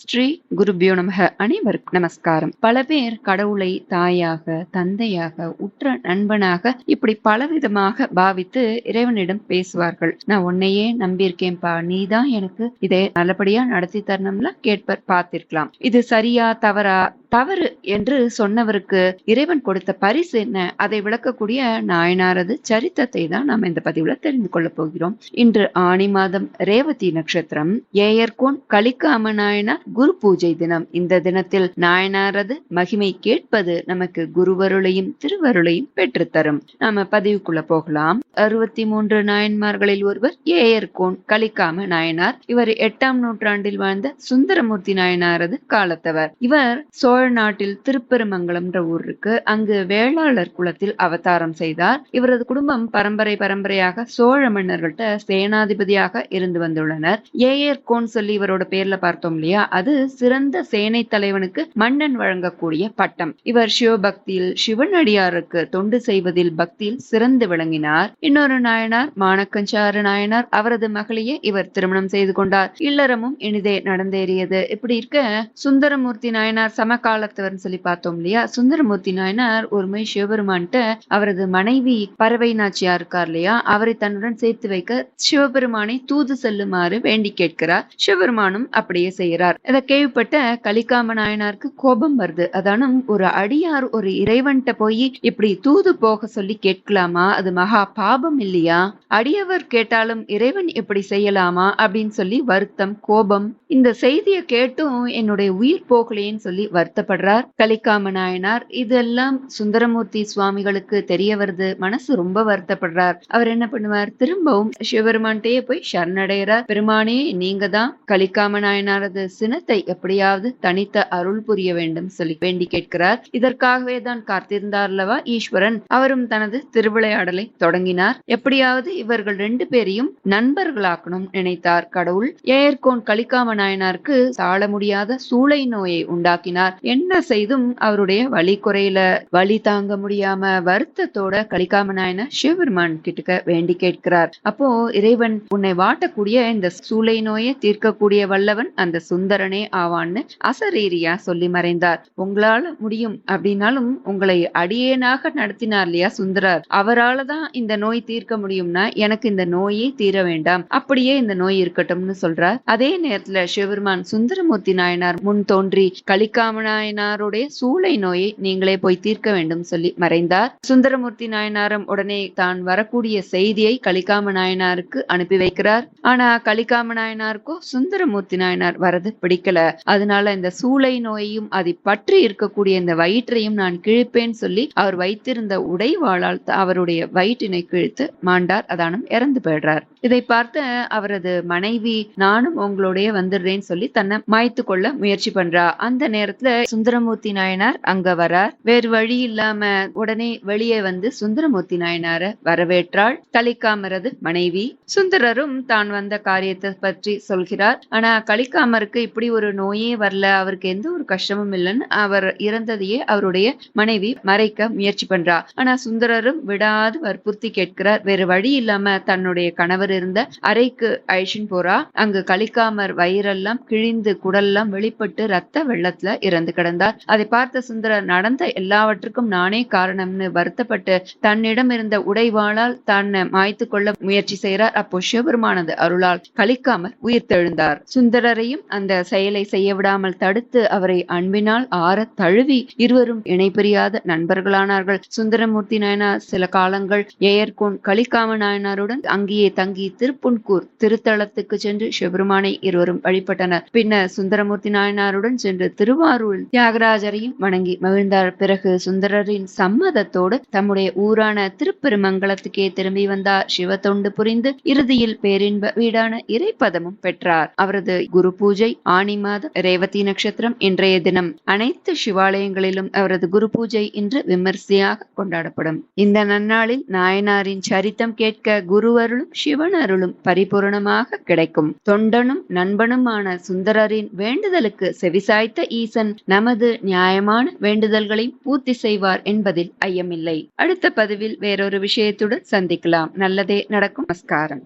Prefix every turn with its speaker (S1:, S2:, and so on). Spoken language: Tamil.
S1: ஸ்ரீ குருபியோ நமக அனைவருக்கும் நமஸ்காரம். பல பேர் கடவுளை தாயாக தந்தையாக உற்ற நண்பனாக இப்படி பலவிதமாக பாவித்து இறைவனிடம் பேசுவார்கள். நான் உன்னையே நம்பியிருக்கேன்பா நீதான் எனக்கு இதை நல்லபடியா நடத்தி தரணும்ல? கேட்பர் பார்த்திருக்கலாம். இது சரியா தவறா? தவறு என்று சொன்னவருக்கு இறைவன் கொடுத்த பரிசு என்ன? அதை விளக்கக்கூடிய நாயனாரது சரித்திரத்தை தான் நாம் இந்த பதிவுல தெரிந்து கொள்ள போகிறோம். இன்று ஆணி மாதம் ரேவதி நட்சத்திரம் ஏயர்கோன் கலிக்காம நாயனார் குரு பூஜை தினம். இந்த தினத்தில் நாயனாரது மகிமை கேட்பது நமக்கு குருவருளையும் திருவருளையும் பெற்றுத்தரும். நாம பதிவுக்குள்ள போகலாம். அறுபத்தி மூன்று நாயன்மார்களில் ஒருவர் ஏயர்கோன் கலிக்காம நாயனார் இவர் எட்டாம் நூற்றாண்டில் வாழ்ந்த சுந்தரமூர்த்தி நாயனாரது காலத்தவர். இவர் சோழ நாட்டில் திருப்பெருமங்கலம்ன்ற ஊர் இருக்கு. அங்கு வேளாளர் குலத்தில் அவதாரம் செய்தார். இவரது குடும்பம் பரம்பரை பரம்பரையாக சோழ மன்னர்கள்ட்ட சேனாதிபதியாக இருந்து வந்துள்ளனர். ஏஏர் கோன் சொல்லி இவரோட பேர்ல பார்த்தோம் இல்லையா? அது சிறந்த சேனை தலைவனுக்கு மன்னன் வழங்கக்கூடிய பட்டம். இவர் சிவபக்தியில் சிவனடியாருக்கு தொண்டு செய்வதில் பக்தியில் சிறந்து விளங்கினார். இன்னொரு நாயனார் மாணக்கஞ்சாறு நாயனார் அவரது மகளையே இவர் திருமணம் செய்து கொண்டார். இல்லறமும் இனிதே நடந்தேறியது. இப்படி இருக்க சுந்தரமூர்த்தி நாயனார் காலத்தவர்னு சொல்லி பார்த்தோம் இல்லையா? சுந்தரமூர்த்தி நாயனார் ஒருமை சிவபெருமான்கிட்ட அவரது மனைவி பறவை நாச்சியா இருக்கார் இல்லையா? அவரை தன்னுடன் சேர்த்து வைக்க சிவபெருமானை தூது செல்லுமாறு வேண்டி கேட்கிறார். சிவபெருமானும் அப்படியே செய்கிறார். இதை கேள்விப்பட்ட கலிக்காம நாயனாருக்கு கோபம் வருது. அதானும் ஒரு அடியார் ஒரு இறைவன்கிட்ட போய் இப்படி தூது போக சொல்லி கேட்கலாமா? அது மகா பாபம் இல்லையா? அடியவர் கேட்டாலும் இறைவன் இப்படி செய்யலாமா? அப்படின்னு சொல்லி வருத்தம் கோபம். இந்த செய்தியை கேட்டும் என்னுடைய உயிர் போகலேன்னு சொல்லி வருத்தம். வருத்தப்படுறார். கலிக்காம நாயனார் இதெல்லாம் சுந்தரமூர்த்தி சுவாமிகளுக்கு தெரிய வருது. மனசு ரொம்ப வருத்தப்படுறார். அவர் என்ன பண்ணுவார்? திரும்பவும் சிவபெருமான்கிட்டயே போய் சரணடைகிறார். பெருமானே நீங்க தான் கலிக்காம நாயனாரது சினத்தை எப்படியாவது தனித்த அருள் புரிய வேண்டும் சொல்லி வேண்டி கேட்கிறார். இதற்காகவே தான் காத்திருந்தார் அல்லவா ஈஸ்வரன்? அவரும் தனது திருவிளையாடலை தொடங்கினார். எப்படியாவது இவர்கள் ரெண்டு பேரையும் நண்பர்களாக்கணும் நினைத்தார் கடவுள். ஏர்கோன் கலிக்காம நாயனாருக்கு தாழ முடியாத சூளை நோயை உண்டாக்கினார். என்ன செய்தும் அவருடைய வழி குறையில வழி தாங்க முடியாம வருத்தத்தோட கலிக்காம நாயன சிவபெருமான் கிட்ட வேண்டி கேட்கிறார். அப்போ இறைவன் உன்னை வாட்டக்கூடிய இந்த சூளை நோயை தீர்க்கக்கூடிய வல்லவன் அந்த சுந்தரனே ஆவான்னு அசரீரியா சொல்லி மறைந்தார். உங்களால முடியும் அப்படின்னாலும் உங்களை அடியேனாக நடத்தினார் இல்லையா சுந்தரர்? அவராலதான் இந்த நோய் தீர்க்க முடியும்னா எனக்கு இந்த நோயே தீர வேண்டாம். அப்படியே இந்த நோய் இருக்கட்டும்னு சொல்றார். அதே நேரத்துல சிவபெருமான் சுந்தரமூர்த்தி நாயனார் முன் தோன்றி கலிக்காமனா நாயனாருடைய சூளை நோயை நீங்களே போய் தீர்க்க வேண்டும் சொல்லி மறைந்தார். சுந்தரமூர்த்தி நாயனாரும் உடனே தான் வரக்கூடிய செய்தியை கலிகாம நாயனாருக்கு அனுப்பி வைக்கிறார். ஆனா கலிகாம நாயனாருக்கோ சுந்தரமூர்த்தி நாயனார் வரது பிடிக்கல. அதனால இந்த சூளை நோயையும் அதை பற்றி இருக்கக்கூடிய இந்த வயிற்றையும் நான் கிழிப்பேன் சொல்லி அவர் வைத்திருந்த உடைவாளால் அவருடைய வயிற்றினை கிழித்து மாண்டார். அதானும் இறந்து போயிடுறார். இதை பார்த்து அவரது மனைவி நானும் உங்களுடைய வந்துடுறேன்னு சொல்லி தன்னை மாய்த்து கொள்ள முயற்சி பண்றா. அந்த நேரத்துல சுந்தரமூர்த்தி நாயனார் அங்க வரார். வேறு வழி இல்லாம உடனே வெளியே வந்து சுந்தரமூர்த்தி நாயனார வரவேற்றாள். கலிக்காமரது மனைவி. சுந்தரரும் தான் வந்த காரியத்தை பற்றி சொல்கிறார். ஆனா கலிக்காமருக்கு இப்படி ஒரு நோயே வரல. அவருக்கு எந்த ஒரு கஷ்டமும் இல்லைன்னு அவர் இறந்ததையே அவருடைய மனைவி மறைக்க முயற்சி பண்றா. ஆனா சுந்தரரும் விடாது வற்புறுத்தி கேட்கிறார். வேறு வழி இல்லாம தன்னுடைய கணவர் இருந்த அறைக்கு அழிச்சின் போறா. அங்கு கலிக்காமர் வயிறெல்லாம் கிழிந்து குடல்லாம் வெளிப்பட்டு ரத்த வெள்ளத்துல இறந்து கிடந்தார் அதை பார்த்த சுந்தரர் நடந்த எல்லாவற்றுக்கும் நானே காரணம்னு வருத்தப்பட்டு தன்னிடம் இருந்த உடைவாளால் தன்னை மாய்த்து கொள்ள முயற்சி செய்கிறார். அப்போ சிவபெருமானது அருளால் கழிக்காமல் உயிர் தெழுந்தார் சுந்தரரையும் அந்த செயலை செய்ய விடாமல் தடுத்து அவரை அன்பினால் ஆற தழுவி இருவரும் இணைபிரியாத நண்பர்களானார்கள். சுந்தரமூர்த்தி நாயனார் சில காலங்கள் ஏயர்கோன் கலிக்காம நாயனாருடன் அங்கேயே தங்கி திருப்புன்கூர் திருத்தலத்துக்கு சென்று சிவபெருமானை இருவரும் வழிபட்டனர். பின்னர் சுந்தரமூர்த்தி நாயனாருடன் சென்று திருவாரூரில் தியாகராஜரையும் வணங்கி மகிழ்ந்தார். பிறகு சுந்தரரின் சம்மதத்தோடு தம்முடைய ஊரான திருப்பெருமங்கலத்துக்கே திரும்பி வந்தார். சிவ தொண்டு புரிந்து இறுதியில் பேரின்ப வீடான இறைப்பதமும் பெற்றார். அவரது குரு பூஜை ஆணி மாதம் ரேவதி நட்சத்திரம் இன்றைய தினம். அனைத்து சிவாலயங்களிலும் அவரது குரு பூஜை இன்று விமர்சையாக கொண்டாடப்படும். இந்த நன்னாளில் நாயனாரின் சரித்தம் கேட்க குருவருளும் சிவன் அருளும் பரிபூரணமாக கிடைக்கும். தொண்டனும் நண்பனுமான சுந்தரரின் வேண்டுதலுக்கு செவிசாய்த்த ஈசன் நமது நியாயமான வேண்டுதல்களை பூர்த்தி செய்வார் என்பதில் ஐயமில்லை. அடுத்த பதிவில் வேறொரு விஷயத்துடன் சந்திக்கலாம். நல்லதே நடக்கும். நமஸ்காரம்.